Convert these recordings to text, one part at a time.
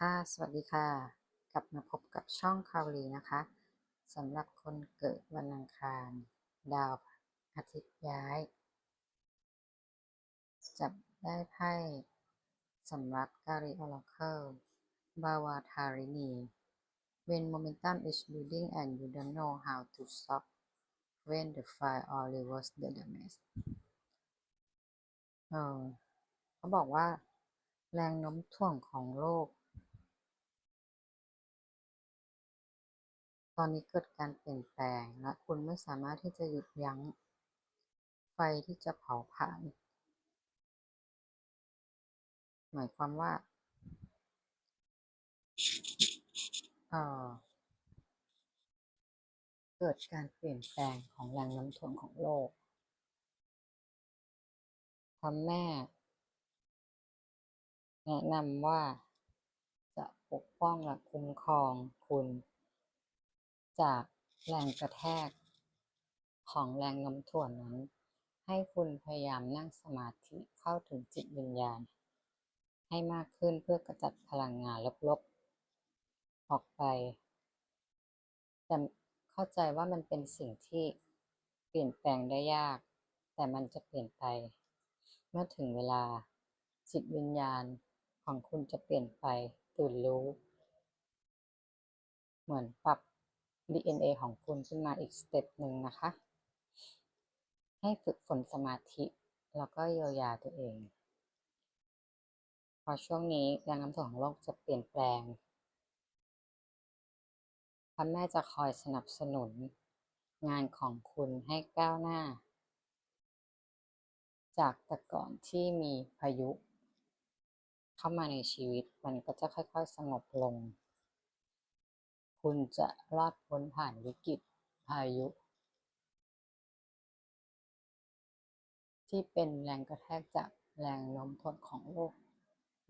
ค่ะ สวัสดีค่ะ กลับมาพบกับช่องคาวลีนะคะสำหรับคนเกิดวันอังคาร ดาวอาทิตย์ย้าย จับได้ไพ่สำหรับการีออราเคิลบาวาทารินี When momentum is building and you don't know how to stop when the fire or reverse the damage เออเขาบอกว่า แรงโน้มถ่วงของโลก ตอนนี้เกิดการเปลี่ยนแปลง และคุณไม่สามารถที่จะหยุดยั้ง ไฟที่จะเผาผลาญหมายความว่า เอ่อ เกิดการเปลี่ยนแปลงของแรงน้มถ่วงของโลกพ่อแม่แนะนำว่าจะปกป้องและคุ้มครองคุณ จากแรงกระแทกของแรงโน้มถ่วงนั้น ให้คุณพยายามนั่งสมาธิเข้าถึงจิตวิญญาณ ให้มากขึ้นเพื่อกระจัดพลังงานลบๆ ออกไปแต่เข้าใจว่ามันเป็นสิ่งที่เปลี่ยนแปลงได้ยาก แต่มันจะเปลี่ยนไป เมื่อถึงเวลาจิตวิญญาณของคุณจะเปลี่ยนไปตื่นรู้ เหมือนปรับ DNA ของคุณขึ้นมาอีกสเต็ปหนึ่งนะคะ ให้ฝึกฝนสมาธิแล้วก็เยียวยาตัวเอง พอช่วงนี้แรงโน้ำถ่วงของโลกจะเปลี่ยนแปลงพระแม่จะคอยสนับสนุนงานของคุณให้ก้าวหน้า จากแต่ก่อนที่มีพายุ เข้ามาในชีวิตมันก็จะค่อย ๆ สงบลง คุณจะรอดพ้นผ่านวิกฤตพายุ ที่เป็นแรงกระแทกจากแรงโน้มถ่วงของโลก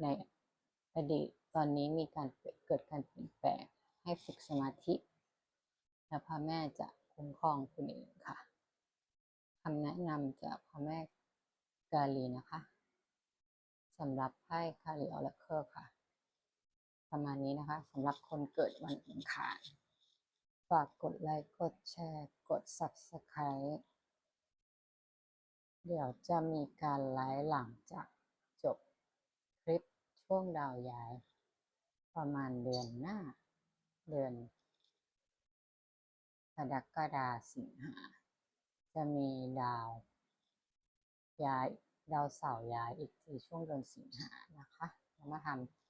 ในอดีตตอนนี้มีการเกิดการเปลี่ยนแปลงให้ฝึกสมาธิ และพระแม่จะคุ้มครองคุณเองค่ะคำแนะนำจากพระแม่กาลีนะคะสำหรับไพ่คาริออราเคิลค่ะ ประมาณนี้นะคะสำหรับคนเกิดวันอังคารฝากกดไลค์กดแชร์ กด Subscribe เดี๋ยวจะมีการไลฟ์หลังจากจบคลิปช่วงดาวย้าย ประมาณเดือนหน้า เดือนกรกฎาสิงหาจะมีดาว ย้ายดาวเสาร์ย้ายอีกทีช่วงเดือนสิงหานะคะ เรามาทำ